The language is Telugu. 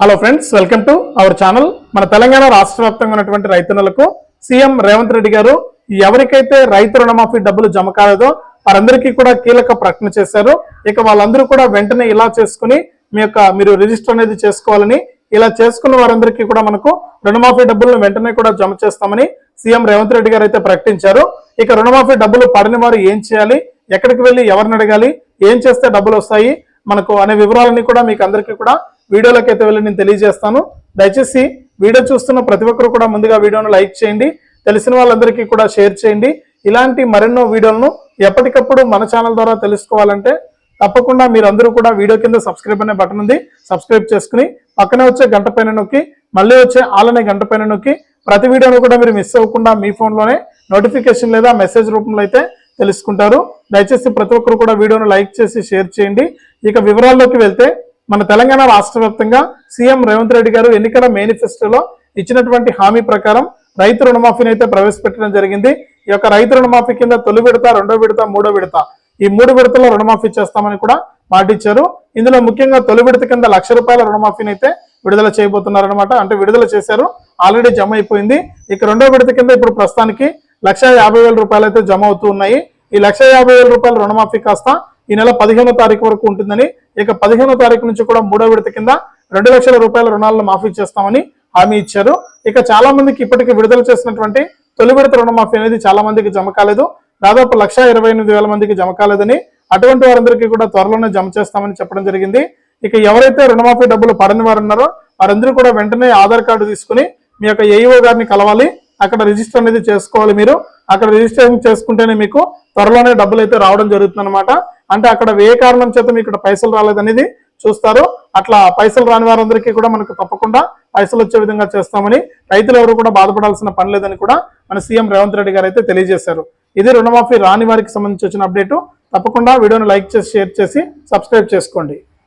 Hello friends welcome to our channel మన తెలంగాణ రాష్ట్ర వ్యాప్తంగా ఉన్నటువంటి రైతన్నులకు సీఎం రేవంత్ రెడ్డి గారు ఎవరికైతే రైతు రుణమాఫీ డబ్బులు జమ కాలేదో వారందరికీ కూడా కీలక ప్రకటన చేశారు. ఇక వాళ్ళందరూ కూడా వెంటనే ఇలా చేసుకుని మీ యొక్క మీరు రిజిస్టర్ అనేది చేసుకోవాలని ఇలా చేసుకున్న వారందరికీ కూడా మనకు రుణమాఫీ డబ్బులను వెంటనే కూడా జమ చేస్తామని సీఎం రేవంత్ రెడ్డి గారు అయితే ప్రకటించారు. ఇక రుణమాఫీ డబ్బులు పడని వారు ఏం చేయాలి? ఎక్కడికి వెళ్ళి ఎవరిని అడగాలి? ఏం చేస్తే డబ్బులు వస్తాయి? మనకు అనే వివరాలన్నీ కూడా మీకు అందరికీ కూడా వీడియోలోకి అయితే వెళ్ళి నేను తెలియజేస్తాను. దయచేసి వీడియో చూస్తున్న ప్రతి ఒక్కరు కూడా ముందుగా వీడియోను లైక్ చేయండి. తెలిసిన వాళ్ళందరికీ కూడా షేర్ చేయండి. ఇలాంటి మరెన్నో వీడియోలను ఎప్పటికప్పుడు మన ఛానల్ ద్వారా తెలుసుకోవాలంటే తప్పకుండా మీరు అందరూ కూడా వీడియో కింద సబ్స్క్రైబ్ అనే బటన్ ఉంది. సబ్స్క్రైబ్ చేసుకుని పక్కనే వచ్చే గంట పైన నొక్కి మళ్ళీ వచ్చే ఆల్ అనే గంట పైన నొక్కి ప్రతి వీడియోను కూడా మీరు మిస్ అవ్వకుండా మీ ఫోన్లోనే నోటిఫికేషన్ లేదా మెసేజ్ రూపంలో అయితే తెలుసుకుంటారు. దయచేసి ప్రతి ఒక్కరు కూడా వీడియోను లైక్ చేసి షేర్ చేయండి. ఇక వివరాల్లోకి వెళ్తే మన తెలంగాణ రాష్ట్ర వ్యాప్తంగా సీఎం రేవంత్ రెడ్డి గారు ఎన్నికల మేనిఫెస్టోలో ఇచ్చినటువంటి హామీ ప్రకారం రైతు రుణమాఫీని అయితే ప్రవేశపెట్టడం జరిగింది. ఈ యొక్క రైతు రుణమాఫీ కింద తొలి విడత రెండో విడత మూడో విడత ఈ మూడు విడతల్లో రుణమాఫీ చేస్తామని కూడా మాటిచ్చారు. ఇందులో ముఖ్యంగా తొలి విడత కింద లక్ష రూపాయల రుణమాఫీని అయితే విడుదల చేయబోతున్నారనమాట అంటే విడుదల చేశారు. ఆల్రెడీ జమ అయిపోయింది. ఇక రెండో విడత కింద ఇప్పుడు ప్రస్తుతానికి లక్ష యాభై వేల రూపాయలు అయితే జమ అవుతూ ఉన్నాయి. ఈ లక్ష యాభై వేల రూపాయల రుణమాఫీ కాస్త ఈ నెల పదిహేనో తారీఖు వరకు ఉంటుందని ఇక పదిహేనో తారీఖు నుంచి కూడా మూడో విడత కింద రెండు లక్షల రూపాయల రుణాలను మాఫీ చేస్తామని హామీ ఇచ్చారు. ఇక చాలా మందికి ఇప్పటికి విడుదల చేసినటువంటి తొలి విడత రుణమాఫీ అనేది చాలా మందికి జమ కాలేదు. దాదాపు లక్ష ఇరవై ఎనిమిది వేల మందికి జమ కాలేదని అటువంటి వారందరికీ కూడా త్వరలోనే జమ చేస్తామని చెప్పడం జరిగింది. ఇక ఎవరైతే రుణమాఫీ డబ్బులు పడని వారు ఉన్నారో వారందరూ కూడా వెంటనే ఆధార్ కార్డు తీసుకుని మీ యొక్క ఏఈఓ గారిని కలవాలి. అక్కడ రిజిస్టర్ అనేది చేసుకోవాలి మీరు. అక్కడ రిజిస్ట్రేషన్ చేసుకుంటేనే మీకు త్వరలోనే డబ్బులు అయితే రావడం జరుగుతుంది అనమాట అంటే అక్కడ ఏ కారణం చేత మీకు ఇక్కడ పైసలు రాలేదనేది చూస్తారు. అట్లా పైసలు రాని వారందరికీ కూడా మనకు తప్పకుండా పైసలు వచ్చే విధంగా చేస్తామని రైతులు ఎవరు కూడా బాధపడాల్సిన పని లేదని కూడా మన సీఎం రేవంత్ రెడ్డి గారు అయితే తెలియజేశారు. ఇది రుణమాఫీ రాని వారికి సంబంధించి వచ్చిన అప్డేటు. తప్పకుండా వీడియోని లైక్ చేసి షేర్ చేసి సబ్స్క్రైబ్ చేసుకోండి.